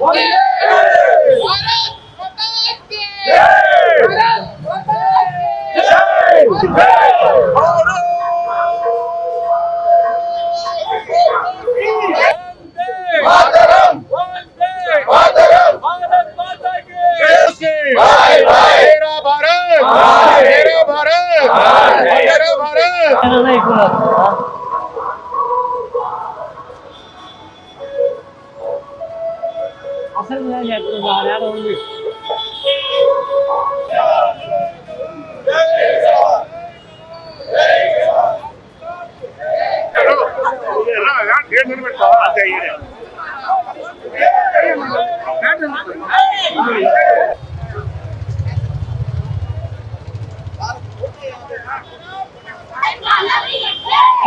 Yeah. அசல் தான் ஏற்றுருந்தான் வேற ஒன்று Yeah.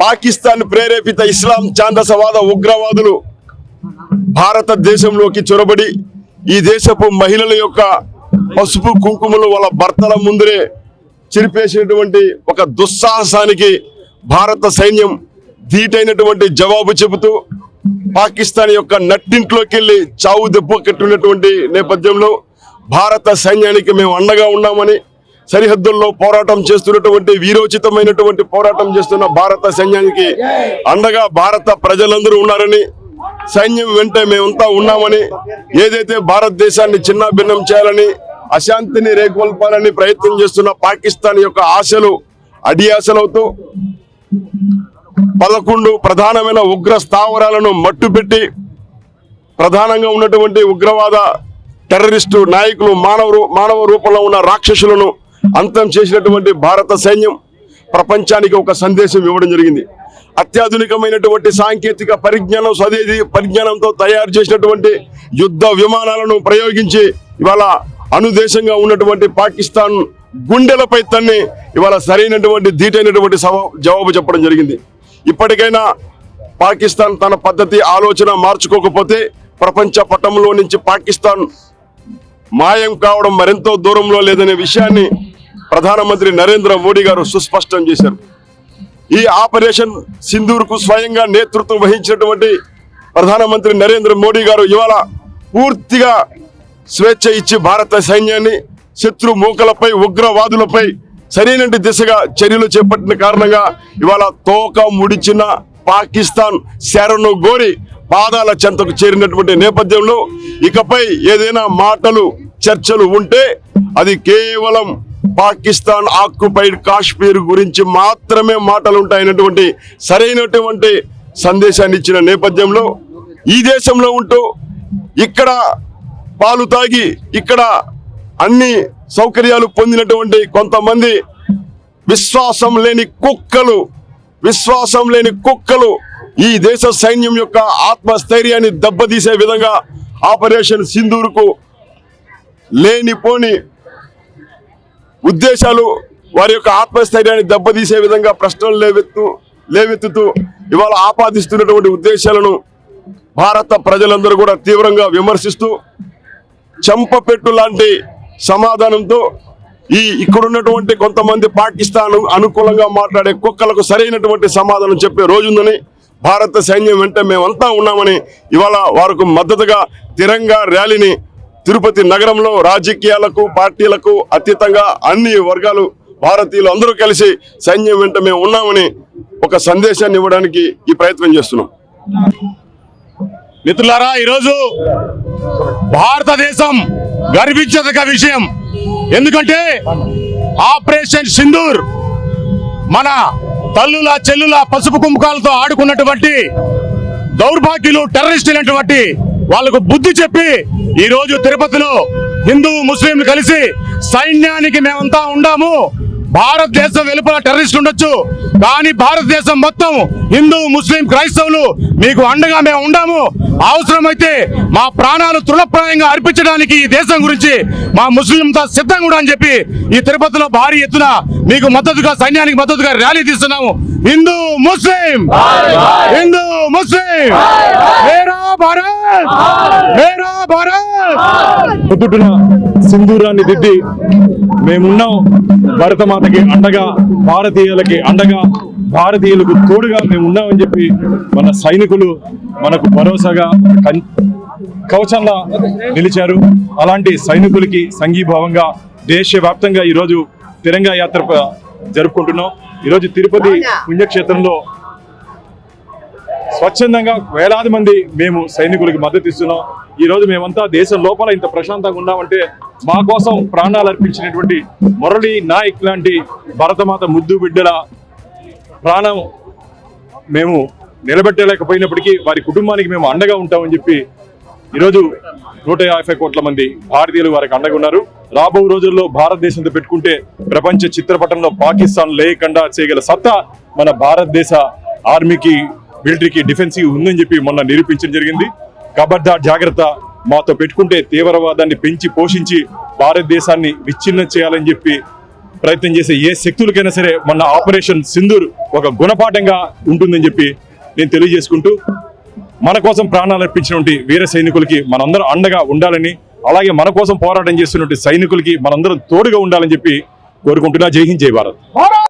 పాకిస్తాన్ ప్రేరేపిత ఇస్లాం ఛాందసవాద ఉగ్రవాదులు భారతదేశంలోకి చొరబడి ఈ దేశపు మహిళల యొక్క పసుపు కుంకుమలు వాళ్ళ భర్తల ముందరే చిరిపేసినటువంటి ఒక దుస్సాహసానికి భారత సైన్యం ధీటైనటువంటి జవాబు చెబుతూ పాకిస్తాన్ యొక్క నట్టింట్లోకి వెళ్ళి చావు దెబ్బ కట్టినటువంటి నేపథ్యంలో భారత సైన్యానికి మేము అండగా ఉన్నామని సరిహద్దుల్లో పోరాటం చేస్తున్నటువంటి వీరోచితమైనటువంటి పోరాటం చేస్తున్న భారత సైన్యానికి అండగా భారత ప్రజలందరూ ఉన్నారని సైన్యం వెంటే మేమంతా ఉన్నామని ఏదైతే భారతదేశాన్ని చిన్నాభిన్నం చేయాలని అశాంతిని రేకొల్పాలని ప్రయత్నం చేస్తున్న పాకిస్తాన్ యొక్క ఆశలు అడియాశలవుతూ పదకొండు ప్రధానమైన ఉగ్ర స్థావరాలను మట్టుపెట్టి ప్రధానంగా ఉన్నటువంటి ఉగ్రవాద టెర్రరిస్టు నాయకులు మానవ మానవ రూపంలో ఉన్న రాక్షసులను అంతం చేసినటువంటి భారత సైన్యం ప్రపంచానికి ఒక సందేశం ఇవ్వడం జరిగింది. అత్యాధునికమైనటువంటి సాంకేతిక పరిజ్ఞానం స్వదేశీ పరిజ్ఞానంతో తయారు చేసినటువంటి యుద్ధ విమానాలను ప్రయోగించి ఇవాళ అనుదేశంగా ఉన్నటువంటి పాకిస్తాన్ గుండెలపై తన్ని ఇవాళ సరైనటువంటి ధీటైనటువంటి జవాబు చెప్పడం జరిగింది. ఇప్పటికైనా పాకిస్తాన్ తన పద్ధతి ఆలోచన మార్చుకోకపోతే ప్రపంచ పటంలో నుంచి పాకిస్తాన్ మాయం కావడం మరెంతో దూరంలో లేదనే విషయాన్ని ప్రధానమంత్రి నరేంద్ర మోడీ గారు సుస్పష్టం చేశారు. ఈ ఆపరేషన్ సింధూర్కు స్వయంగా నేతృత్వం వహించినటువంటి ప్రధానమంత్రి నరేంద్ర మోడీ గారు ఇవాళ పూర్తిగా స్వేచ్ఛ ఇచ్చి భారత సైన్యాన్ని శత్రు మూకలపై ఉగ్రవాదులపై సరైన దిశగా చర్యలు చేపట్టిన కారణంగా ఇవాళ తోక ముడిచిన పాకిస్తాన్ శరణు గోరి పాదాల చెంతకు చేరినటువంటి నేపథ్యంలో ఇకపై ఏదైనా మాటలు చర్చలు ఉంటే అది కేవలం పాకిస్తాన్ ఆక్యుపైడ్ కాశ్మీర్ గురించి మాత్రమే మాటలు ఉంటాయన్నటువంటి సరైనటువంటి సందేశాన్ని ఇచ్చిన నేపథ్యంలో ఈ దేశంలో ఉంటూ ఇక్కడ పాలు తాగి ఇక్కడ అన్ని సౌకర్యాలు పొందినటువంటి కొంతమంది విశ్వాసం లేని కుక్కలు విశ్వాసం లేని కుక్కలు ఈ దేశ సైన్యం యొక్క ఆత్మస్థైర్యాన్ని దెబ్బతీసే విధంగా ఆపరేషన్ సింధూర్కు లేనిపోని ఉద్దేశాలు వారి యొక్క ఆత్మస్థైర్యాన్ని దెబ్బతీసే విధంగా ప్రశ్నలు లేవెత్తు లేవెత్తుతూ ఇవాళ ఆపాదిస్తున్నటువంటి ఉద్దేశాలను భారత ప్రజలందరూ కూడా తీవ్రంగా విమర్శిస్తూ చెంపపెట్టు లాంటి సమాధానంతో ఈ ఇక్కడున్నటువంటి కొంతమంది పాకిస్తాన్ అనుకూలంగా మాట్లాడే కుక్కలకు సరైనటువంటి సమాధానం చెప్పే రోజుందని భారత సైన్యం వెంట మేమంతా ఉన్నామని ఇవాళ వారికి మద్దతుగా తిరంగా ర్యాలీని తిరుపతి నగరంలో రాజకీయాలకు పార్టీలకు అతీతంగా అన్ని వర్గాలు భారతీయులు అందరూ కలిసి సైన్యం వెంట మేము ఉన్నామని ఒక సందేశాన్ని ఇవ్వడానికి ఈ ప్రయత్నం చేస్తున్నాం. మిత్రులారా ఈరోజు భారతదేశం గర్వించదగ్గ విషయం. ఎందుకంటే ఆపరేషన్ సింధూర్ మన తల్లుల చెల్లుల పసుపు కుంభకాలతో ఆడుకున్నటువంటి దౌర్భాగ్యులు టెర్రరిస్టులైనటువంటి వాళ్ళకు బుద్ధి చెప్పి ఈ రోజు తిరుపతిలో హిందూ ముస్లింలు కలిసి సైన్యానికి మేమంతా ఉండాము. భారతదేశం వెలుపల టెర్రరిస్ట్ ఉండొచ్చు. కానీ భారతదేశం మొత్తం హిందూ ముస్లిం క్రైస్తవులు మీకు అండగా మేము ఉండాము. అవసరమైతే మా ప్రాణాలు తృణప్రాయంగా అర్పించడానికి ఈ దేశం గురించి మా ముస్లింతో సిద్ధంగా కూడా అని చెప్పి ఈ తిరుపతిలో భారీ ఎత్తున మీకు మద్దతుగా సైన్యానికి మద్దతుగా ర్యాలీ తీస్తున్నాము. హిందూ ముస్లిం! హిందూ ముస్లిం! మేరా భారత్! మేరా భారత్! పొద్దుటున సింధూరాన్ని దిద్ది మేమున్నాం భరతమాతకి అండగా భారతీయులకి అండగా భారతీయులకు తోడుగా మేము ఉన్నామని చెప్పి మన సైనికులు మనకు భరోసాగా కన్- కవచంలా నిలిచారు. అలాంటి సైనికులకి సంఘీభావంగా దేశవ్యాప్తంగా ఈరోజు తిరంగా యాత్ర జరుపుకుంటున్నాం. ఈరోజు తిరుపతి పుణ్యక్షేత్రంలో స్వచ్ఛందంగా వేలాది మంది మేము సైనికులకి మద్దతు ఇస్తున్నాం. ఈరోజు మేమంతా దేశం లోపల ఇంత ప్రశాంతంగా ఉన్నామంటే మా కోసం ప్రాణాలు అర్పించినటువంటి మురళి నాయక్ లాంటి భరతమాత ముద్దు బిడ్డల ప్రాణం మేము నిలబెట్టలేకపోయినప్పటికీ వారి కుటుంబానికి మేము అండగా ఉంటామని చెప్పి ఈరోజు నూట యాభై కోట్ల మంది భారతీయులు వారికి అండగా ఉన్నారు. రాబో రోజుల్లో భారతదేశంతో పెట్టుకుంటే ప్రపంచ చిత్రపటంలో పాకిస్తాన్ లేకుండా చేయగల సత్తా మన భారతదేశ ఆర్మీకి మిలిటరీకి డిఫెన్సివ్ ఉందని చెప్పి మొన్న నిరూపించడం జరిగింది. కబడ్దార్ జాగ్రత్త మాతో పెట్టుకుంటే తీవ్రవాదాన్ని పెంచి పోషించి భారతదేశాన్ని విచ్ఛిన్నం చేయాలని చెప్పి ప్రయత్నం చేసే ఏ శక్తులకైనా సరే మొన్న ఆపరేషన్ సింధూర్ ఒక గుణపాఠంగా ఉంటుందని చెప్పి నేను తెలియజేసుకుంటూ మన కోసం ప్రాణాలు అర్పించినటువంటి వీర సైనికులకి మనందరం అండగా ఉండాలని అలాగే మన కోసం పోరాటం చేస్తున్నటువంటి సైనికులకి మనందరం తోడుగా ఉండాలని చెప్పి కోరుకుంటున్నా. జై హింద్ జై భారత్.